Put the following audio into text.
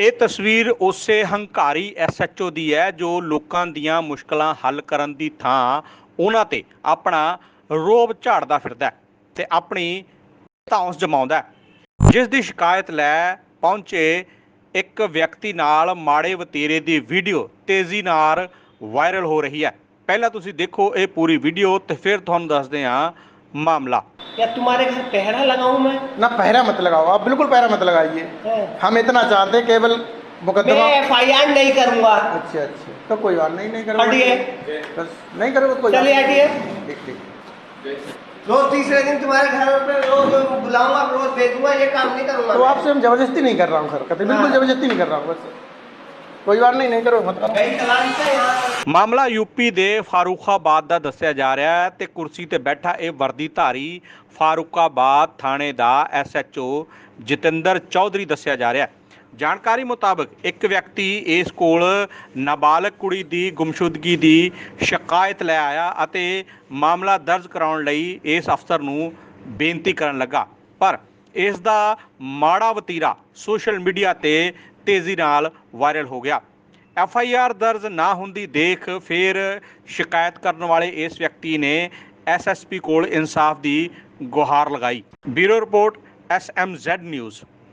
ਇਹ ਤਸਵੀਰ ਉਸੇ ਹੰਕਾਰੀ ਐਸਐਚਓ ਦੀ ਹੈ ਜੋ ਲੋਕਾਂ ਦੀਆਂ ਮੁਸ਼ਕਲਾਂ ਹੱਲ ਕਰਨ ਦੀ ਥਾਂ ਉਹਨਾਂ ਤੇ ਆਪਣਾ ਰੋਬ ਝਾੜਦਾ ਫਿਰਦਾ ਹੈ ਤੇ ਆਪਣੀ ਧੌਂਸ ਜਮਾਉਂਦਾ ਜਿਸ ਦੀ ਸ਼ਿਕਾਇਤ ਲੈ ਪਹੁੰਚੇ ਇੱਕ ਵਿਅਕਤੀ ਨਾਲ ਮਾੜੇ ਵਤੀਰੇ ਦੀ ਵੀਡੀਓ ਤੇਜ਼ੀ ਨਾਲ ਵਾਇਰਲ ਹੋ ਰਹੀ ਹੈ। ਪਹਿਲਾਂ ਤੁਸੀਂ ਦੇਖੋ ਇਹ ਪੂਰੀ ਵੀਡੀਓ ਤੇ ਫਿਰ ਤੁਹਾਨੂੰ ਦੱਸਦੇ ਹਾਂ ਮਾਮਲਾ। क्या तुम्हारे घर पहरा लगाऊँ मैं? ना पहरा मत लगाओ आप बिल्कुल पहरा मत लगाइए। हाँ। हम इतना चाहते हैं केवल मैं मुकदमा एफ़ आई आर नहीं करूँगा। अच्छा अच्छा तो कोई बात नहीं नहीं करो हटिए। बस नहीं करोगे तो कोई चलिए हटिए। ठीक ठीक। रोज तीसरे दिन तुम्हारे घर पे रोज बुलाऊँगा रोज भेजूँगा ये काम नहीं करूँगा तो आपसे हम ज़बरदस्ती नहीं कर रहा हूँ सर। कहते बिल्कुल हाँ। ज़बरदस्ती नहीं कर रहा हूँ बस। ਕੋਈ ਵਾਰ ਨਹੀਂ ਨਹੀਂ ਕਰੋ ਮਤਲਬ ਮਾਮਲਾ ਯੂਪੀ ਦੇ ਫਾਰੂਖਾਬਾਦ ਦਾ ਦੱਸਿਆ ਜਾ ਰਿਹਾ ਹੈ ਤੇ ਕੁਰਸੀ ਤੇ ਬੈਠਾ ਇਹ ਵਰਦੀ ਧਾਰੀ ਫਾਰੂਖਾਬਾਦ ਥਾਣੇ ਦਾ ਐਸਐਚਓ ਜਤਿੰਦਰ ਚੌਧਰੀ ਦੱਸਿਆ ਜਾ ਰਿਹਾ ਹੈ। ਜਾਣਕਾਰੀ ਮੁਤਾਬਕ ਇੱਕ ਵਿਅਕਤੀ ਇਸ ਕੋਲ ਨਾਬਾਲਗ ਕੁੜੀ ਦੀ ਗੁੰਮਸ਼ੁਦਗੀ ਦੀ ਸ਼ਿਕਾਇਤ ਲੈ ਆਇਆ ਅਤੇ ਮਾਮਲਾ ਦਰਜ ਕਰਾਉਣ ਲਈ ਇਸ ਅਫਸਰ ਨੂੰ ਬੇਨਤੀ ਕਰਨ ਲੱਗਾ। ਪਰ ਇਸ ਦਾ ਮਾੜਾ ਵਤੀਰਾ ਸੋਸ਼ਲ ਮੀਡੀਆ ਤੇ ਤੇਜ਼ੀ ਨਾਲ ਵਾਇਰਲ ਹੋ ਗਿਆ। ਐਫ ਆਈ ਆਰ ਦਰਜ ਨਾ ਹੁੰਦੀ ਦੇਖ ਫਿਰ ਸ਼ਿਕਾਇਤ ਕਰਨ ਵਾਲੇ ਇਸ ਵਿਅਕਤੀ ਨੇ ਐਸ ਐਸ ਪੀ ਕੋਲ ਇਨਸਾਫ ਦੀ ਗੁਹਾਰ ਲਗਾਈ। Bureau report, S M Z news.